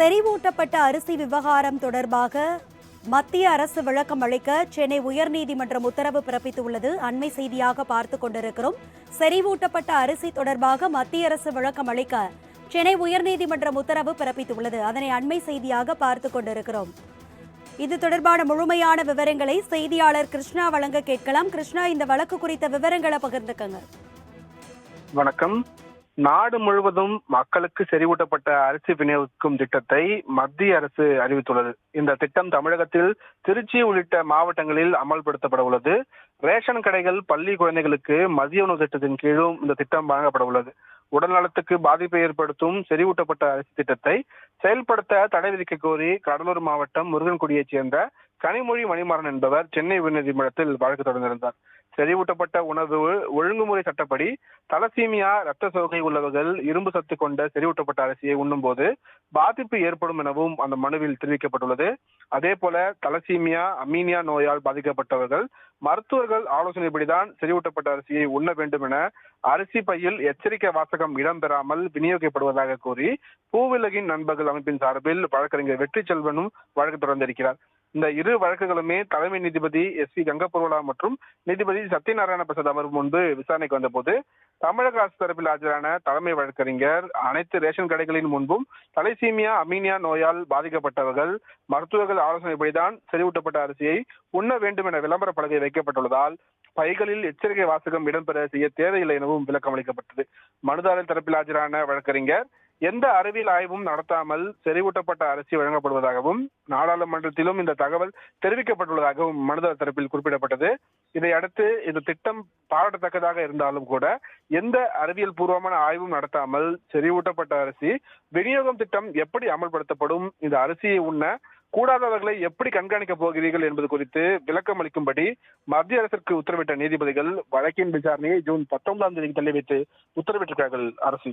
செறிவூட்டப்பட்ட அரிசி விவகாரம் தொடர்பாக மத்திய அரசு விளக்கம் அளிக்க சென்னை உயர்நீதிமன்றம் உத்தரவு பிறப்பித்துள்ளது. அண்மை செய்தியாக பார்த்து கொண்டிருக்கிறோம். செறிவூட்டப்பட்ட அரிசி தொடர்பாக மத்திய அரசு விளக்கம் அளிக்க சென்னை உயர்நீதிமன்றம் உத்தரவு பிறப்பித்துள்ளது. அதனை அண்மை செய்தியாக பார்த்து கொண்டிருக்கிறோம். இது தொடர்பான முழுமையான விவரங்களை செய்தியாளர் கிருஷ்ணா வழங்க கேட்கலாம். கிருஷ்ணா இந்த வழக்கு குறித்த விவரங்களை பகிர்ந்துக்கங்க. வணக்கம். நாடு முழுவதும் மக்களுக்கு செறிவூட்டப்பட்ட அரிசி விநியோகிக்கும் திட்டத்தை மத்திய அரசு அறிவித்துள்ளது. இந்த திட்டம் தமிழகத்தில் திருச்சி உள்ளிட்ட மாவட்டங்களில் அமல்படுத்தப்பட உள்ளது. ரேஷன் கடைகள் பள்ளி குழந்தைகளுக்கு மதிய உணவு திட்டத்தின் கீழும் இந்த திட்டம் வழங்கப்பட உள்ளது. உடல் நலத்துக்கு பாதிப்பை ஏற்படுத்தும் செறிவூட்டப்பட்ட அரிசி திட்டத்தை செயல்படுத்த தடை விதிக்க கோரி கடலூர் மாவட்டம் முருகன்குடியைச் சேர்ந்த கனிமொழி மணிமாறன் என்பவர் சென்னை உயர்நீதிமன்றத்தில் வழக்கு தொடர்ந்திருந்தார். செறிவூட்டப்பட்ட உணவு ஒழுங்குமுறை சட்டப்படி தலசீமியா ரத்த சோகை உள்ளவர்கள் இரும்பு சத்து கொண்ட செறிவூட்டப்பட்ட அரிசியை உண்ணும்போது பாதிப்பு ஏற்படும் எனவும் அந்த மனுவில் தெரிவிக்கப்பட்டுள்ளது. அதே போல தலசீமியா அமீனியா நோயால் பாதிக்கப்பட்டவர்கள் மருத்துவர்கள் ஆலோசனைப்படிதான் செறிவூட்டப்பட்ட அரிசியை உண்ண வேண்டும் என அரிசி பையில் எச்சரிக்கை வாசகம் இடம்பெறாமல் விநியோகிக்கப்படுவதாக கூறி பூவிலகின் நண்பர்கள் அமைப்பின் சார்பில் வழக்கறிஞர் வெற்றி செல்வனும் வழக்கு தொடர்ந்திருக்கிறார். இந்த இரு வழக்குகளுமே தலைமை நீதிபதி எஸ் வி கங்கப்பருவலா மற்றும் நீதிபதி சத்யநாராயண பிரசாத் அமர்வு முன்பு விசாரணைக்கு வந்தபோது தமிழக அரசு தரப்பில் ஆஜரான தலைமை வழக்கறிஞர் அனைத்து ரேஷன் கடைகளின் முன்பும் தலைசீமியா அமீனியா நோயால் பாதிக்கப்பட்டவர்கள் மருத்துவர்கள் ஆலோசனைப்படிதான் செறிவூட்டப்பட்ட அரிசியை உண்ண வேண்டும் என விளம்பர பலகை வைக்கப்பட்டுள்ளதால் பைகளில் எச்சரிக்கை வாசகம் இடம்பெற செய்ய தேவையில்லை எனவும் விளக்கம் அளிக்கப்பட்டது மனுதாரர் தரப்பில் ஆஜரான வழக்கறிஞர் எந்த அறிவியல் ஆய்வும் நடத்தாமல் செறிவூட்டப்பட்ட அரிசி வழங்கப்படுவதாகவும் நாடாளுமன்றத்திலும் இந்த தகவல் தெரிவிக்கப்பட்டுள்ளதாகவும் மனுதாரர் தரப்பில் குறிப்பிடப்பட்டது. இதையடுத்து இந்த திட்டம் பாராட்டத்தக்கதாக இருந்தாலும் கூட எந்த அறிவியல் பூர்வமான ஆய்வும் நடத்தாமல் செறிவூட்டப்பட்ட அரிசி விநியோகம் திட்டம் எப்படி அமல்படுத்தப்படும் இந்த அரிசியை உண்ண கூடாதவர்களை எப்படி கண்காணிக்க போகிறீர்கள் என்பது குறித்து விளக்கம் அளிக்கும்படி மத்திய அரசிற்கு உத்தரவிட்ட நீதிபதிகள் வழக்கின் விசாரணையை ஜூன் பத்தொன்பதாம் தேதிக்கு தள்ளி வைத்து உத்தரவிட்டிருக்கிறார்கள் அரசு.